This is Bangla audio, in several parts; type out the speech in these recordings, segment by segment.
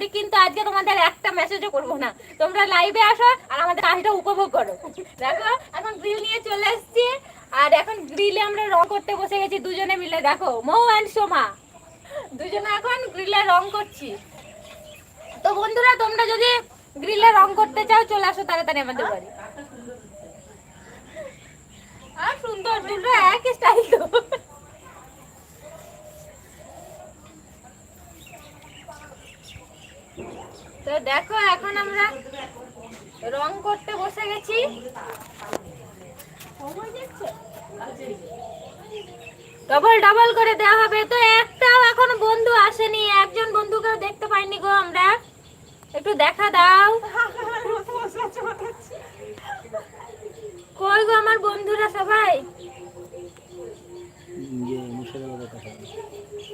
করি, কিন্তু আজকে তোমাদের একটা মেসেজও করব না। তোমরা লাইভে আসো আর আমাদের কাজটা উপভোগ করো। দেখো, এখন গ্রিল নিয়ে চলে এসেছি। আর এখন গ্রিলে আমরা রং করতে বসে গেছি, দুজনে মিলে। দেখো, মৌ অ্যান্ড সোমা। দুজনে এখন গ্রিলে রং করছি। তো বন্ধুরা, তোমরা যদি গ্রিলে রং করতে চাও, চলে আসো তাড়াতাড়ি আমাদের বাড়ি। আর সুন্দর দুটো একই স্টাইল তো তো দেখো এখন আমরা রং করতে বসে গেছি। ডবল ডবল করে দেওয়া হবে। তো একটাও এখন বন্ধু আসেনি। একজন বন্ধুকেও দেখতে পাইনি গো আমরা। একটু দেখা দাও। কই গো আমার বন্ধুরা সবাই?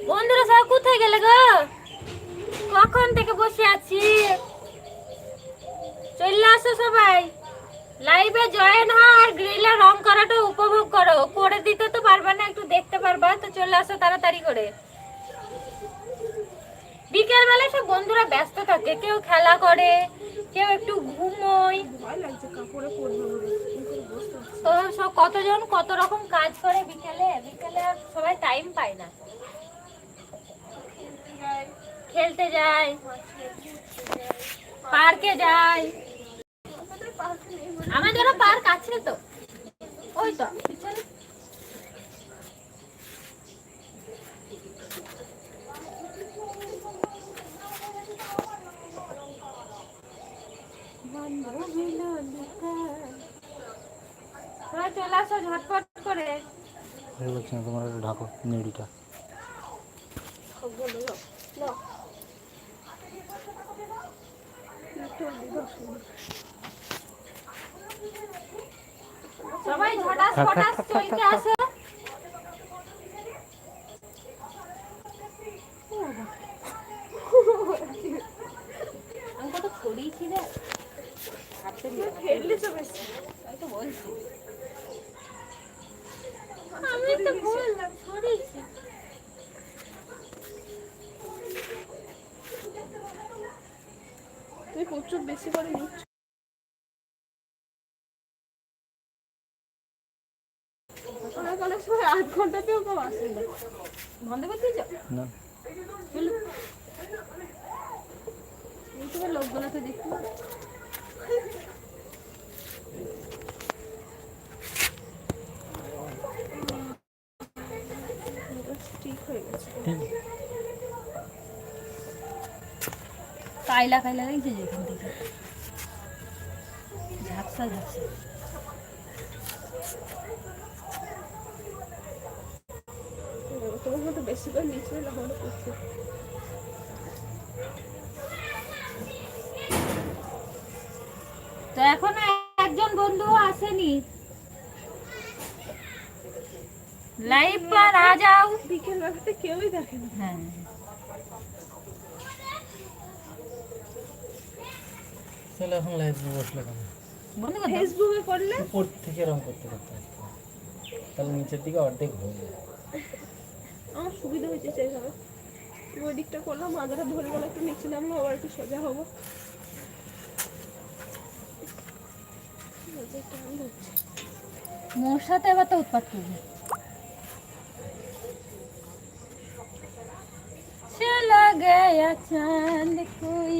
বন্ধুরা সব কোথায় গেলে গো? থেকে বসে আছি। চলে আসো সবাই। লাইভে জয়েন হও আর গ্রিলে রং করাটা উপভোগ করো। করে দিতে তো পারবে না, একটু দেখতে পারবা। তো চলে আসো তাড়াতাড়ি করে। বিকেল বেলায় সব বন্ধুরা ব্যস্ত থাকে। কেউ খেলা করে, কেউ একটু ঘুমোয়। তো সব কতজন কত রকম কাজ করে বিকেলে? বিকেলে সবাই টাইম পায় না। খেলতে যাই, পার্কে যায় আমাদেরও পার্ক আছে তো। ওই তো। চলে আসো ঝটপট করে। তোমার ঢাকো নেড়িটা সবাই ঝটাস ফটাস চলতে আসো। আমি কত ছড়িয়েছি রে? হাতে নিয়ে। তাই তো বলছি আমি তো বললাম ছড়িয়েছি তুই প্রচুর বেশি করে নিচ্ছ অনেক অনেক সময় আধ ঘন্টাতেও কেউ আসে না। বন্ধ করে দিয়েছ? না। ইউটিউবের লোকগুলো তো দেখতে কাইলা কাইলা লাগছে যেখান থেকে। ঝাপসা ঝাপসা। এখন একজন বন্ধু আসেনি। লাইভ বা আ যাও। বিকেল বেলাতে কেউই দেখে না হ্যাঁ। তাহলে এখন লাইব্রেরি বসলে কেন? ফেসবুকে করলে? উপর থেকে রং করতে করতে তাহলে নিচের দিকে অর্ধেক হয়ে যায় আমার সুবিধা হয়েছে সেইভাবে ওই দিকটা করলাম মাথাটা ধরে গেল একটু নিচে নামলো আবার একটু সোজা হব। মোর সাথে এবার তো উৎপাত করবে। চলা গেয়া চাঁদ কোই?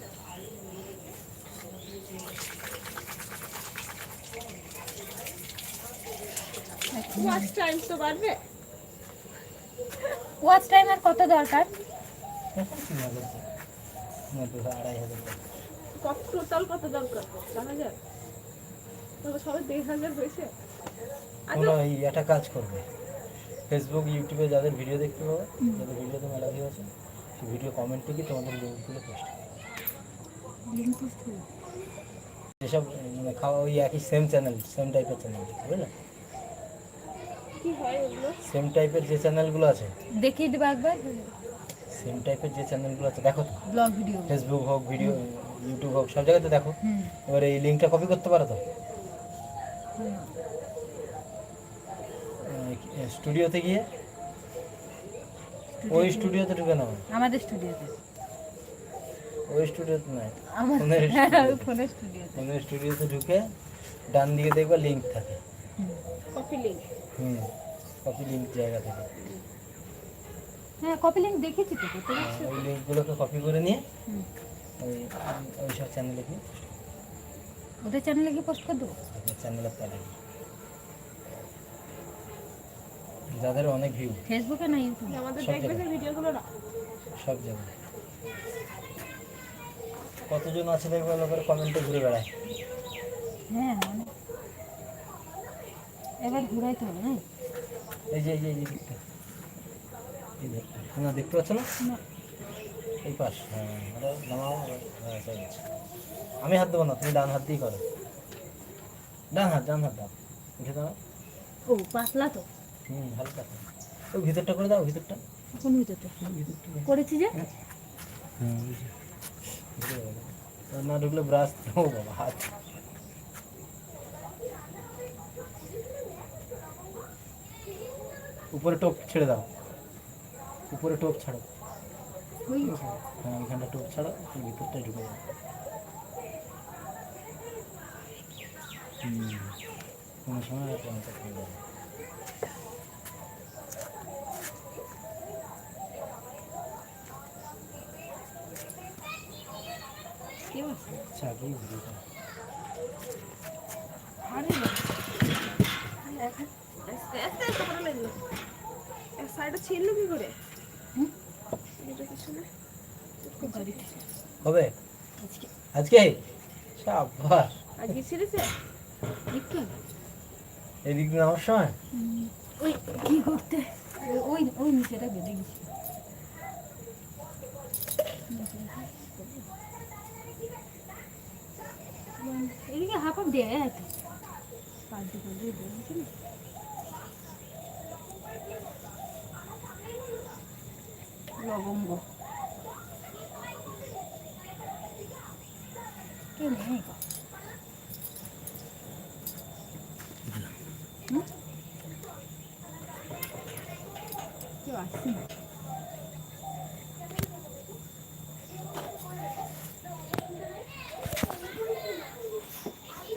ওয়াচ টাইম তো বাড়বে। ওয়াচ টাইম আর কত দরকার? তিন হাজার না দু আড়াই হাজার টাকা। কত টোটাল কত দরকার? চার হাজার। সবাই দেড় হাজার হয়েছে। এই একটা কাজ করবে। ফেসবুক ইউটিউবে যাদের ভিডিও দেখতে পাবে যাদের ভিডিওতে মেলা ভিউ আছে সেই ভিডিও কমেন্টে তোমাদের লিঙ্কগুলো পোস্ট যেসব মানে খাওয়া ওই একই সেম চ্যানেল সেম টাইপের চ্যানেল বুঝলে? সেম টাইপের যে চ্যানেলগুলো আছে। দেখিয়ে দেবো একবার? সেম টাইপের যে চ্যানেলগুলো আছে দেখো তো। ব্লগ ভিডিও ফেসবুক হোক ভিডিও ইউটিউব হোক সব জায়গাতে দেখো। এবার এই লিঙ্কটা কপি করতে পারো তো? স্টুডিওতে গিয়ে? ওই স্টুডিওতে ঢুকে নাও। আমাদের স্টুডিওতে ওই স্টুডিওতে নয় আমাদের ফোনের স্টুডিওতে ফোনের স্টুডিওতে ফোনের স্টুডিওতে ঢুকে ডান দিকে দেখবা লিঙ্ক থাকে। কপি লিঙ্ক হুম কপি লিঙ্ক জায়গা থেকে। হ্যাঁ কপি লিঙ্ক দেখেছি তো হ্যাঁ, ওই লিঙ্কগুলোকে কপি করে নিয়ে ওই ওই সব চ্যানেলে গিয়ে ওদের চ্যানেলে গিয়ে পোস্ট করে দেবো? চ্যানেলের তলে যাদের অনেক ভিউ ফেসবুকে না ইউটিউবে আমাদের সব দেখবে। ভিডিওগুলো না। সব জায়গায়। কতজন আছে দেখবে লোকের কমেন্টে ঘুরে বেড়ায়। হ্যাঁ অনেক। এবার ঘুরাইতে হবে না এই যে এই যে এই দিকটা। এই দিকটা। না দেখতে পাচ্ছ না। এই পাশ হ্যাঁ হ্যাঁ। আমি হাত দেবো না তুমি ডান হাত দিয়ে করো। ডান হাত ডান হাত দাও। উঠে দাও। ও পাতলা তো। হুম হালকা। তো। ওই ভিতরটা করে দাও ভিতরটা। কোন ভিতরটা? করেছি যে। আর না ঢুকলে ব্রাশ ও বাবা হাত। উপরে টোপ ছেড়ে দাও। উপরে টোপ ছাড়ো। হ্যাঁ ওইখানটা টোপ ছাড়ো এই ভিতরটায় ঢুকে যাও হুম কোনো সময় আর এক কি করে? হুম? এটা কিছু না। গাড়িতে হবে? আজকে। আজকে? সাবাস আজকে ছিঁড়েছে? এদিক দিয়ে আমার সময়? ওই কি করতে? ওই- ওই নিচেটা বেঁধে গেছি। এদিকে হাফ হাফ দিয়ে 올라간 거. 깨네, 이거. 응? 깨왔어